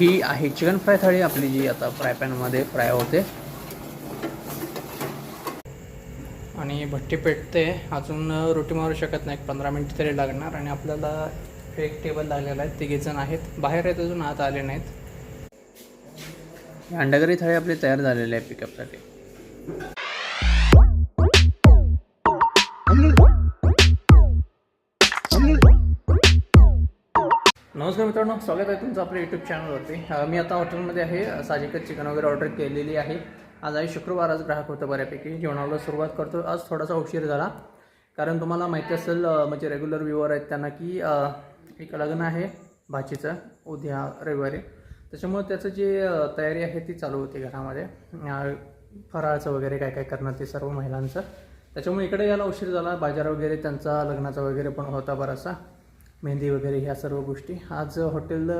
ही आहे. Chicken fry थाळी आपली जी आता फ्राय पॅनमध्ये फ्राय होते. आणि भट्टी पेटते. अजून रोटी मारू शकत नाही. एक पंधरा मिनिट तरी लागणार आणि आपल्याला एक टेबल लागलेला आहे. तिघेजण आहेत. बाहेर आहेत अजून आत आले नाहीत. अंडागरी थाळी आपली तयार झालेली आहे पिकअपसाठी नमस्कार मित्रांनो स्वागत आहे तुमचं आपल्या यूट्यूब चॅनलवरती मी आता हॉटेलमध्ये आहे. साजिकच चिकन वगैरे ऑर्डर केलेली आहे. आज आहे शुक्रवार आज ग्राहक होतं बऱ्यापैकी. जेवणाला सुरुवात करतो. आज थोडासा उशीर झाला. कारण तुम्हाला माहिती असेल म्हणजे रेग्युलर व्ह्युअर आहेत त्यांना की एक लग्न आहे भाचीचं उद्या रविवारी. त्याच्यामुळे त्याचं जे तयारी आहे ती चालू होती घरामध्ये. फराळाचं वगैरे काय काय करणं ते सर्व महिलांचं. त्याच्यामुळे इकडे यायला उशीर झाला. बाजार वगैरे त्यांचा लग्नाचा वगैरे पण होता बराचसा. मेहंदी वगैरे ह्या सर्व गोष्टी. आज हॉटेल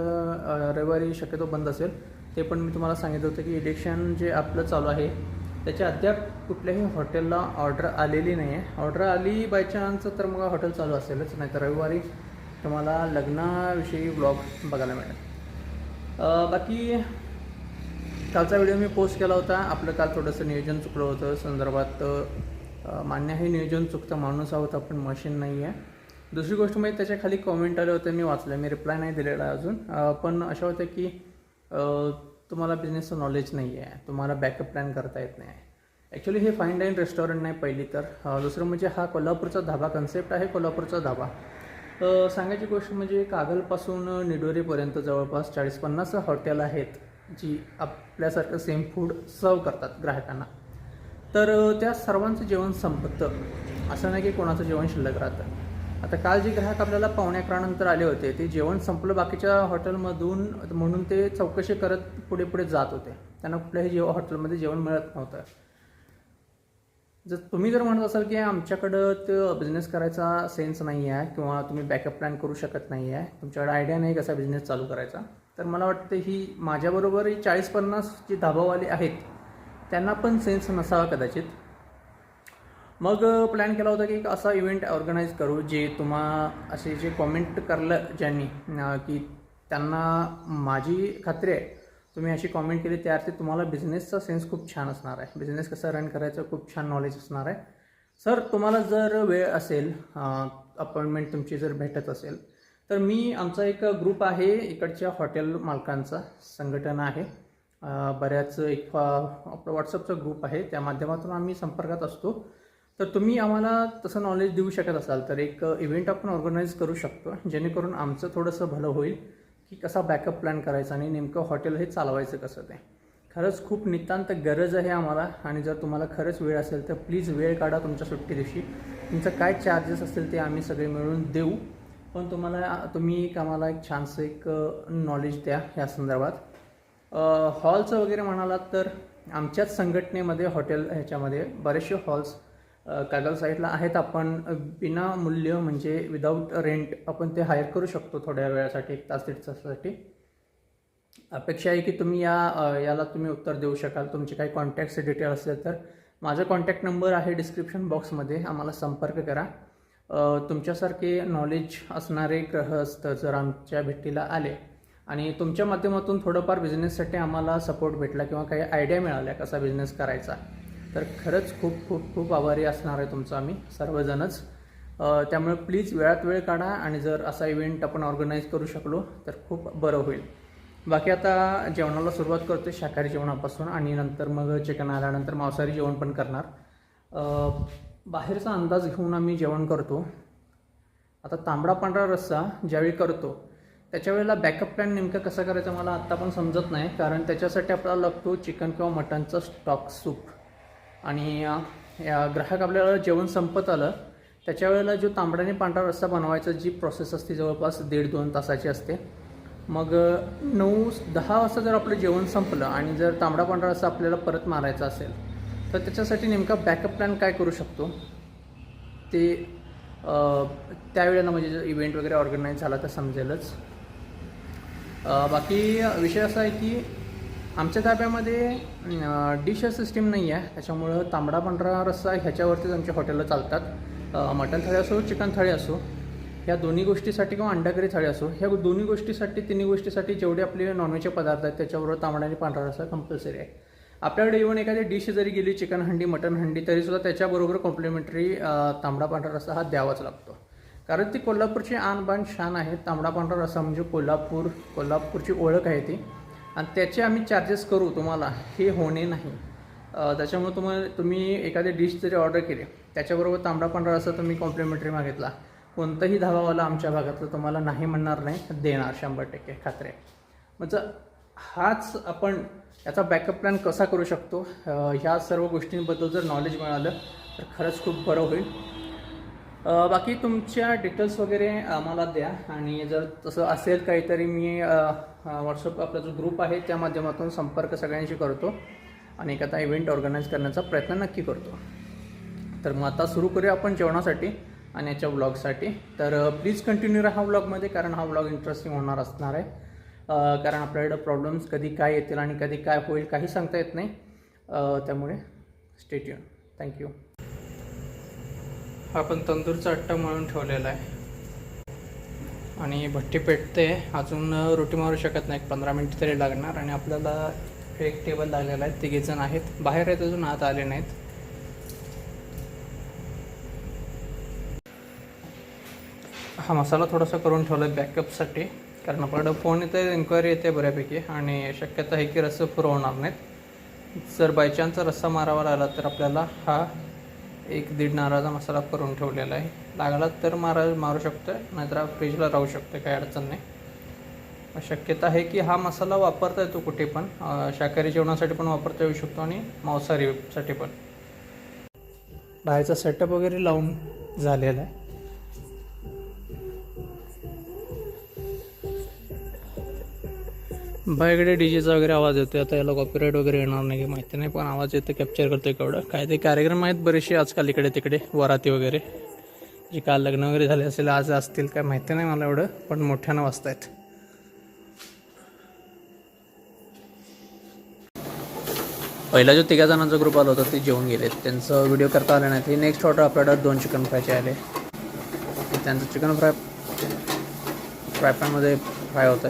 रविवारी शक्यतो बंद असेल. ते पण मी तुम्हाला सांगितलं होतं की इलेक्शन जे आपलं चालू आहे त्याच्या अद्याप कुठल्याही हॉटेलला ऑर्डर आलेली नाही आहे ऑर्डर आली बाय चान्स तर मग हॉटेल चालू असेलच नाही तर रविवारी तुम्हाला लग्नाविषयी ब्लॉग बघायला मिळेल. बाकी कालचा व्हिडिओ मी पोस्ट केला होता. आपलं काल थोडंसं नियोजन चुकलं होतं. संदर्भात मान्य हे नियोजन चुकतं माणूस आहोत आपण मशीन नाही आहे दुसरी गोष्ट म्हणजे त्याच्याखाली कॉमेंट आले होते मी वाचले मी रिप्लाय नाही दिलेला अजून. पण अशा होत्या की तुम्हाला बिझनेसचं नॉलेज नाही आहे तुम्हाला बॅकअप प्लॅन करता येत नाही ॲक्च्युली हे फाईन डाईन रेस्टॉरंट नाही पहिली तर. दुसरं म्हणजे हा कोल्हापूरचा धाबा कन्सेप्ट आहे कोल्हापूरचा धाबा. सांगायची गोष्ट म्हणजे कागलपासून निडोरीपर्यंत जवळपास चाळीस पन्नास हॉटेल आहेत जी आपल्यासारखं सेम फूड सर्व करतात ग्राहकांना. तर त्या सर्वांचं जेवण संपतं. असं नाही की कोणाचं जेवण शिल्लक राहतं. आता काल जे ग्राहक आपल्याला पावणे अकरानंतर आले होते ते जेवण संपलं बाकीच्या हॉटेलमधून म्हणून ते चौकशी करत पुढे पुढे जात होते. त्यांना कुठल्याही जेव हॉटेलमध्ये जेवण मिळत नव्हतं. जर तुम्ही जर म्हणत असाल की आमच्याकडं तो बिझनेस करायचा सेन्स नाही आहे किंवा तुम्ही बॅकअप प्लॅन करू शकत नाही आहे तुमच्याकडे आयडिया नाही कसा बिझनेस चालू करायचा तर मला वाटतं ही माझ्याबरोबर ही चाळीस पन्नास जी धाबावाले आहेत त्यांना पण सेन्स नसावा कदाचित. मग प्लॅन केला होता की एक असा इव्हेंट ऑर्गनाईज करू जे तुम्हा असे जे कॉमेंट करलं ज्यांनी की त्यांना माझी खात्री आहे. तुम्ही अशी कॉमेंट केली त्यावरती तुम्हाला बिझनेसचा सेन्स खूप छान असणार आहे. बिझनेस कसा रन करायचं खूप छान नॉलेज असणार आहे. सर तुम्हाला जर वेळ असेल अपॉइंटमेंट तुमची जर भेटत असेल तर मी आमचा एक ग्रुप आहे इकडच्या हॉटेल मालकांचा संघटन आहे. बऱ्याच एक व्हॉट्सअपचा ग्रुप आहे त्या माध्यमातून आम्ही संपर्कात असतो. तर तुम्ही आम्हाला तसं नॉलेज देऊ शकत असाल. तर एक इव्हेंट आपण ऑर्गनाईज करू शकतो. जेणेकरून आमचं थोडंसं भलं होईल की कसा बॅकअप प्लॅन करायचा आणि नेमकं हॉटेल हे चालवायचं कसं ते. खरंच खूप नितांत गरज आहे आम्हाला आणि जर तुम्हाला खरंच वेळ असेल तर प्लीज वेळ काढा तुमच्या सुट्टी दिवशी. तुमचं काय चार्जेस असतील ते आम्ही सगळे मिळून देऊ. पण तुम्हाला तुम्ही एक आम्हाला एक छानसं एक नॉलेज द्या या संदर्भात. हॉलचं वगैरे म्हणालात तर आमच्याच संघटनेमध्ये हॉटेल ह्याच्यामध्ये बरेचसे हॉल्स कागल साईडला आहेत आपण. बिना मूल्य म्हणजे विदाऊट रेंट आपण ते हायर करू शकतो थोड्या वेळासाठी एक तास दीड तासासाठी. अपेक्षा आहे की तुम्ही या याला तुम्ही उत्तर देऊ शकाल. तुमचे काही कॉन्टॅक्ट्स डिटेल असेल तर. माझा कॉन्टॅक्ट नंबर आहे डिस्क्रिप्शन बॉक्समध्ये आम्हाला संपर्क करा. तुमच्यासारखे नॉलेज असणारे ग्रहस्थ जर आमच्या भेटीला आले आणि तुमच्या माध्यमातून थोडंफार बिझनेससाठी आम्हाला सपोर्ट भेटला किंवा काही आयडिया मिळाल्या कसा बिझनेस करायचा तर खरंच खूप खूप खूप आभारी असणार आहे तुमचं आम्ही सर्वजणच. त्यामुळे प्लीज वेळात वेळ काढा आणि जर असा इव्हेंट आपण ऑर्गनाईज करू शकलो तर खूप बरं होईल. बाकी आता जेवणाला सुरुवात करतो शाकाहारी जेवणापासून आणि नंतर मग चिकन आल्यानंतर मांसाहारी जेवण पण करणार. बाहेरचा अंदाज घेऊन आम्ही जेवण करतो. आता तांबडा पांढरा रस्सा ज्यावेळी करतो त्याच्या वेळेला बॅकअप प्लॅन नेमकं कसं करायचं मला आत्ता पण समजत नाही कारण त्याच्यासाठी आपल्याला लागतो चिकन किंवा मटनचा स्टॉक सूप आणि या ग्राहक आपल्याला जेवण संपत आलं त्याच्या वेळेला जो तांबड्याने पांढरा रस्सा बनवायचा जी प्रोसेस असते जवळपास दीड दोन तासाची असते मग नऊ दहा वाजता जर आपलं जेवण संपलं आणि जर तांबडा पांढरा रस्सा आपल्याला परत मारायचा असेल तर त्याच्यासाठी नेमका बॅकअप प्लॅन काय करू शकतो? ते त्यावेळेला म्हणजे जर इव्हेंट वगैरे ऑर्गनाईज झाला तर समजेलच. बाकी विषय असा आहे की आमच्या ताब्यामध्ये डिश सिस्टीम नाही आहे त्याच्यामुळं तांबडा पांढरा रस्सा ह्याच्यावरतीच आमच्या हॉटेलला चालतात. मटण थाळी असो चिकन थाळी असो ह्या दोन्ही गोष्टीसाठी किंवा अंडाकरी थाळी असो ह्या दोन्ही गोष्टीसाठी तिन्ही गोष्टीसाठी जेवढे आपले नॉनव्हेजचे पदार्थ आहेत त्याच्याबरोबर तांबडा आणि पांढरा रस्सा कंपल्सरी आहे. आपल्याकडे इव्हन एखादी डिश जरी गेली चिकन हंडी मटन हंडी तरीसुद्धा त्याच्याबरोबर कॉम्प्लिमेंटरी तांबडा पांढरा रस्सा हा द्यावाच लागतो. कारण ती कोल्हापूरची आणबाण शान आहे. तांबडा पांढरा रस्सा म्हणजे कोल्हापूर कोल्हापूरची ओळख आहे ती. आणि त्याचे आम्ही चार्जेस करू तुम्हाला. हे होणे नाही. त्याच्यामुळे तुम्हाला तुम्ही एखादी डिश जरी ऑर्डर केली त्याच्याबरोबर तांबडा पांढरा रस्सा तुम्ही कॉम्प्लिमेंटरी मागितला. कोणताही धाबावाला आमच्या भागातलं तुम्हाला नाही म्हणणार नाही देणार शंभर टक्के खात्री. आहे म्हणजे हाच आपण याचा बॅकअप प्लॅन कसा करू शकतो? ह्या सर्व गोष्टींबद्दल जर नॉलेज मिळालं तर खरंच खूप बरं होईल. बाकी तुमच्या डिटेल्स वगैरे आम्हाला द्या. आणि जर तसं असेल काहीतरी मी व्हॉट्सअप आपला जो ग्रुप आहे त्या माध्यमातून संपर्क सगळ्यांशी करतो आणि एखादा इव्हेंट ऑर्गनाईज करण्याचा प्रयत्न नक्की करतो. तर मग आता सुरू करूया आपण जेवणासाठी आणि याच्या व्लॉगसाठी तर प्लीज कंटिन्यू राहा व्लॉगमध्ये कारण हा व्लॉग इंटरेस्टिंग होणार असणार आहे. कारण आपल्याकडं प्रॉब्लेम्स कधी काय येतील आणि कधी काय होईल काही सांगता येत नाही. त्यामुळे स्टेट्यून थँक्यू आपण तंदूरचा अट्टा म्हणून ठेवलेला आहे. आणि भट्टी पेटते. अजून रोटी मारू शकत नाही एक पंधरा मिनटं तरी लागणार आणि आपल्याला एक टेबल लागलेला आहे. तिघेजण आहेत. बाहेर आहेत अजून आत आले नाहीत. हा मसाला थोडासा करून ठेवला आहे बॅकअपसाठी. कारण आपल्याकडं फोन येते इन्क्वायरी येते बऱ्यापैकी आणि शक्यता आहे की रस्से पुरवणार नाहीत. जर बायचान्स रस्सा मारावा लागला तर आपल्याला हा एक दीड नारळाचा मसाला करून ठेवलेला आहे. लागला तर मारा मारू शकतो नाहीतर फ्रीजला राहू शकतो काही अडचण नाही. शक्यता आहे की हा मसाला वापरता येतो कुठे पण शाकाहारी जेवणासाठी पण वापरता येऊ शकतो आणि मांसाहारीसाठी पण. बाहेरचा सेटअप वगैरे लावून झालेला आहे. बाईकडे डीजेचा वगैरे आवाज येतो आता याला कॉपीराईट वगैरे येणार नाही की माहिती नाही पण आवाज येतो कॅप्चर करतो एवढं काय ते कार्यक्रम आहेत बरेचसे आजकाल इकडे तिकडे वराती वगैरे. जे काल लग्न वगैरे झाले असेल आज असतील काय माहिती नाही मला एवढं पण मोठ्यानं वाजतायत पहिला जो तिघा जणांचा ग्रुप आला होता ते जेवून गेले. त्यांचं व्हिडिओ करता आला नाही. ते नेक्स्ट ऑर्डर आपल्या दोन चिकन फ्रायचे आले. त्यांचं चिकन फ्राय फ्राय पॅनमध्ये फ्राय होत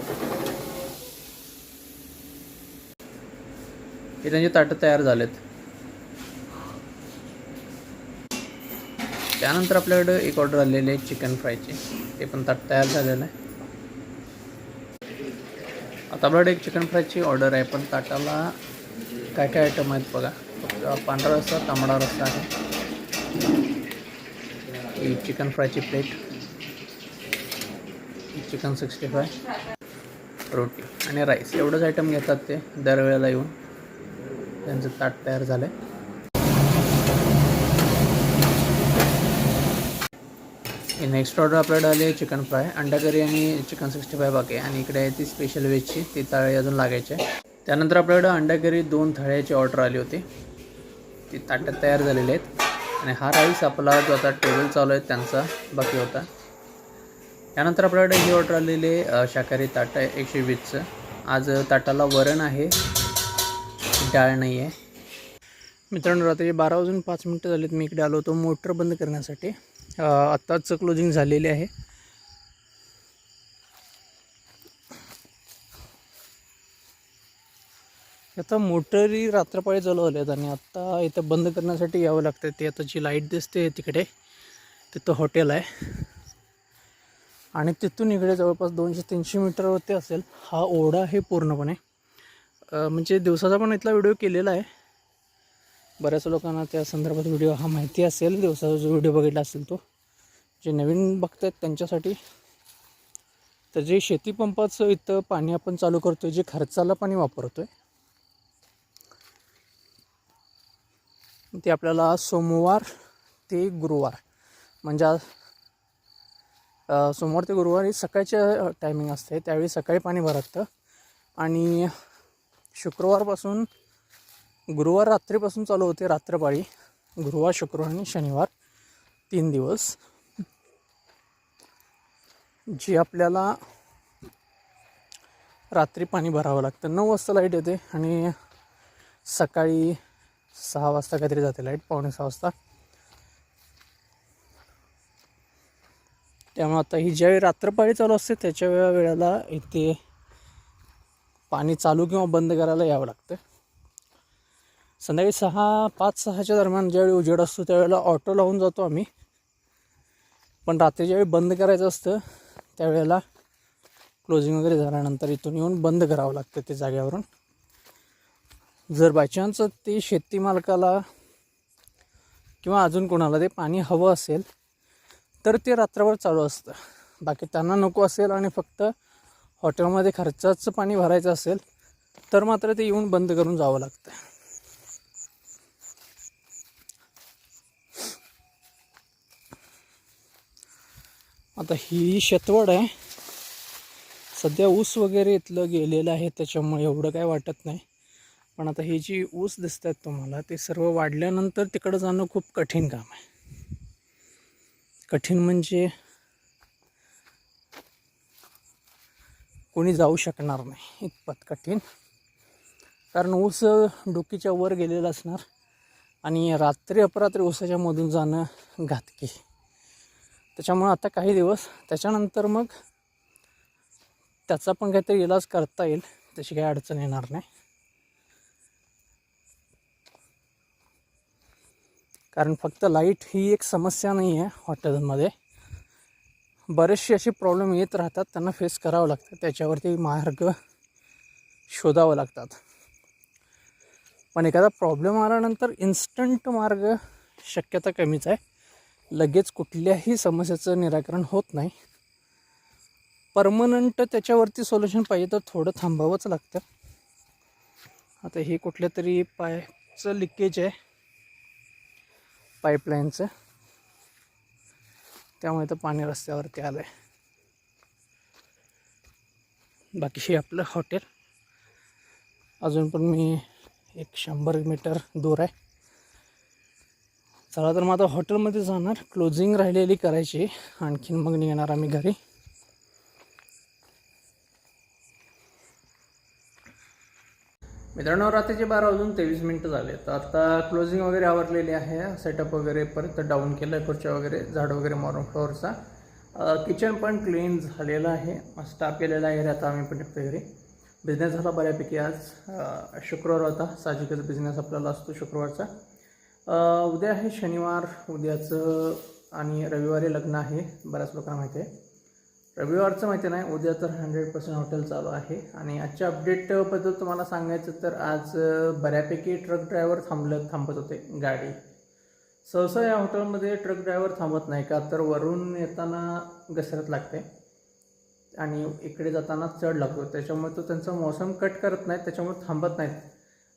हे त्यांचे ताटं तयार झालेत. त्यानंतर आपल्याकडं एक ऑर्डर आलेली आहे चिकन फ्रायची ते पण ताट तयार झालेलं आहे. आता आपल्याकडे एक चिकन फ्रायची ऑर्डर आहे पण ताटाला काय काय आयटम आहेत बघा. फक्त पांढरा रस्सा तांबडा रस्सा आहे. ही चिकन फ्रायची प्लेट चिकन सिक्स्टी फाय रोटी आणि राईस एवढंच आयटम घेतात ते दरवेळेला येऊन. त्यांचं ताट तयार झालं आहे नेक्स्ट ऑर्डर आपल्याकडे आली आहे चिकन फ्राय अंडा करी आणि चिकन सिक्स्टी फाय बाकी आहे. आणि इकडे आहे ती स्पेशल व्हेजची ती थाळी अजून लागायची आहे. त्यानंतर आपल्याकडे अंडा करी दोन थाळ्याची ऑर्डर आली होती. ती ताटं तयार झालेली आहेत. आणि हा राईस आपला जो आता टेबल चालू आहे त्यांचा बाकी होता. त्यानंतर आपल्याकडे ही ऑर्डर आलेली आहे शाकाहारी ताटं एकशे वीसचं. आज ताटाला वरण आहे. टाळ नाही आहे. मित्रांनो रात्री बारा वाजून पाच मिनटं झालीत मी इकडे आलो होतो मोटर बंद करण्यासाठी. आत्ताच क्लोजिंग झालेली आहे. आता मोटरी रात्रपाळी चालू झाल्यात आणि आत्ता इथं बंद करण्यासाठी यावं लागतं ते आता जी लाइट दिसते तिकडे तिथं हॉटेल आहे. आणि तिथून इकडे जवळपास दोनशे तीनशे मीटरवरती असेल. हा ओढा आहे पूर्णपणे. म्हणजे दिवसाचा पण इथला व्हिडिओ केलेला आहे. बऱ्याच लोकांना त्या संदर्भात व्हिडिओ हा माहिती असेल. दिवसाचा जो व्हिडिओ बघितला असेल तो. जे नवीन बघत आहेत त्यांच्यासाठी. तर जे शेतीपंपाचं इथं पाणी आपण चालू करतो आहे जे खर्चाला पाणी वापरतो आहे ते आपल्याला सोमवार ते गुरुवार. म्हणजे सोमवार ते गुरुवार ही सकाळच्या टायमिंग असते. त्यावेळी सकाळी पाणी भरतं आणि शुक्रवारपासून गुरुवार रात्रीपासून चालू होते रात्रपाळी. गुरुवार शुक्रवार आणि शनिवार तीन दिवस. जी आपल्याला रात्री पाणी भरावं लागतं. नऊ वाजता लाइट येते आणि सकाळी सहा वाजता काहीतरी जाते लाइट पावणे सहा वाजता. त्यामुळे आता ही ज्यावेळी रात्रपाळी चालू असते त्याच्या वेळा वेळेला इथे पाणी चालू किंवा बंद करायला यावं लागतं. संध्याकाळी सहा पाच सहाच्या दरम्यान ज्यावेळी उजेड असतो त्यावेळेला ऑटो लावून जातो आम्ही. पण रात्री ज्यावेळी बंद करायचं असतं त्यावेळेला क्लोजिंग वगैरे झाल्यानंतर इथून येऊन बंद करावं लागतं ते जाग्यावरून जर बायचान्स ते शेती मालकाला किंवा अजून कोणाला ते पाणी हवं असेल तर ते रात्रभर चालू असतं. बाकी त्यांना नको असेल आणि फक्त हॉटेलमध्ये खर्चाचं पाणी भरायचं असेल तर मात्र ते येऊन बंद करून जावं लागतं आता ही शेतवड आहे. सध्या ऊस वगैरे इथलं गेलेलं आहे त्याच्यामुळे एवढं काय वाटत नाही. पण आता ही जी ऊस दिसत आहेत तुम्हाला ते सर्व वाढल्यानंतर तिकडं जाणं खूप कठीण काम आहे. कठीण म्हणजे कोणी जाऊ शकणार नाही. इतपत कठीण. कारण ऊस डोकीच्या वर गेलेला असणार आणि रात्री अपरात्री ऊसाच्या मधून जाणं घातकी. त्याच्यामुळं आता काही दिवस त्याच्यानंतर मग त्याचा पण काहीतरी इलाज करता येईल तशी काही अडचण येणार नाही. कारण फक्त लाइट ही एक समस्या नाही आहे हॉटेलमध्ये. बरेचसे असे प्रॉब्लेम येत राहतात त्यांना फेस करावं लागतं. त्याच्यावरती मार्ग शोधावं लागतात. पण एखादा प्रॉब्लेम आल्यानंतर इन्स्टंट मार्ग शक्यता कमीच आहे. लगेच कुठल्याही समस्येचं निराकरण होत नाही. परमनंट त्याच्यावरती सोल्युशन पाहिजे तर थोडं थांबावंच लागतं. आता हे कुठल्या तरी पायचं लिकेज आहे. पाईपलाईनचं त्यामुळे तर पाणी रस्त्यावरती आलं आहे बाकी हे आपलं हॉटेल. अजून पण मी एक शंभर मीटर दूर आहे. चला तर मग आता हॉटेलमध्ये जाणार. क्लोजिंग राहिलेली करायची. आणखीन मग निघणार आम्ही घरी. मित्रांनो रात्रीचे बारा वाजून तेवीस मिनटं झाले. तर आता क्लोजिंग वगैरे आवरलेली आहे. सेटअप वगैरे परत डाऊन केलं आहे खुर्च्या वगैरे झाड वगैरे मारून फ्लोअरचा किचन पण क्लीन झालेलं आहे. स्टाफ केलेला आहे. आता आम्ही पण निघतो घरी. बिझनेस झाला बऱ्यापैकी आज. शुक्रवार होता. साहजिकच बिझनेस आपल्याला असतो शुक्रवारचा. उद्या आहे शनिवार. उद्याचं आणि रविवारी लग्न आहे. बऱ्याच लोकांना माहिती आहे. रविवारचं माहिती नाही उद्या तर हंड्रेड पर्सेंट हॉटेल चालू आहे. आणि आजच्या अपडेटबद्दल तुम्हाला सांगायचं तर आज बऱ्यापैकी ट्रक ड्रायव्हर थांबलं थांबत होते गाडी. सहसा या हॉटेलमध्ये ट्रक ड्रायव्हर थांबत नाही का? तर वरून येताना घसरत लागते. आणि इकडे जाताना चढ लागतो. त्याच्यामुळे तो त्यांचा मौसम कट करत नाही त्याच्यामुळे थांबत नाहीत.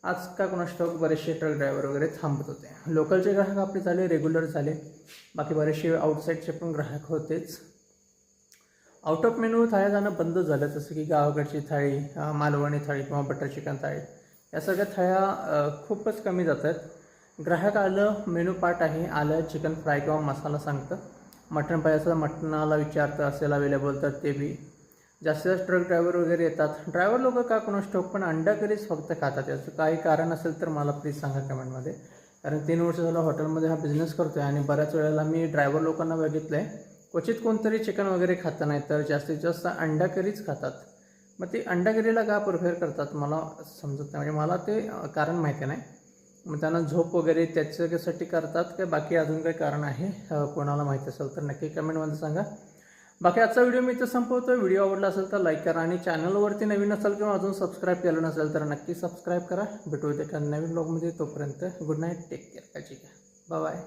आज का कोणा बरेचसे ट्रक ड्रायव्हर वगैरे थांबत होते. लोकलचे ग्राहक आपले झाले रेग्युलर झाले. बाकी बरेचसे आउटसाईडचे पण ग्राहक होतेच. आउट ऑफ मेनू थाळ्या जाणं बंद झालं. जसं की गावाकडची थाळी मालवणी थाळी किंवा बटर चिकन थाळी. या सगळ्या थाळ्या खूपच कमी जातात. ग्राहक आलं मेनू पार्ट आहे. आलं चिकन फ्राय किंवा मसाला सांगतं. मटण पाहिजे मटणाला विचारतं असेल अवेलेबल तर ते बी. जास्तीत जास्त ट्रक ड्रायव्हर वगैरे येतात. ड्रायव्हर लोक का कोणा स्टोक पण अंडा करीच फक्त खातात. याचं काही कारण असेल तर मला प्लीज सांगा कमेंटमध्ये कारण तीन वर्ष झालं हॉटेलमध्ये हा बिझनेस करतो आहे आणि बऱ्याच वेळेला मी ड्रायव्हर लोकांना बघितलं आहे क्वचित कोणतरी चिकन वगैरे खातं नाही तर जास्तीत जास्त अंडा करीच खातात. मग ते अंडा करीला का प्रिफेअर करतात मला समजत नाही. म्हणजे मला ते कारण माहिती नाही मग त्यांना झोप वगैरे त्याच्यासाठी करतात का? बाकी अजून काही कारण आहे? कोणाला माहिती असेल तर नक्की कमेंटमध्ये सांगा. बाकी आजचा व्हिडिओ मी इथं संपवतो व्हिडिओ आवडला असेल तर लाईक करा आणि चॅनलवरती नवीन असेल किंवा अजून सबस्क्राईब केलं नसेल तर नक्की सबस्क्राईब करा. भेटू एका नवीन ब्लॉगमध्ये तोपर्यंत गुड नाईट टेक केअर काळजी घ्या. बाय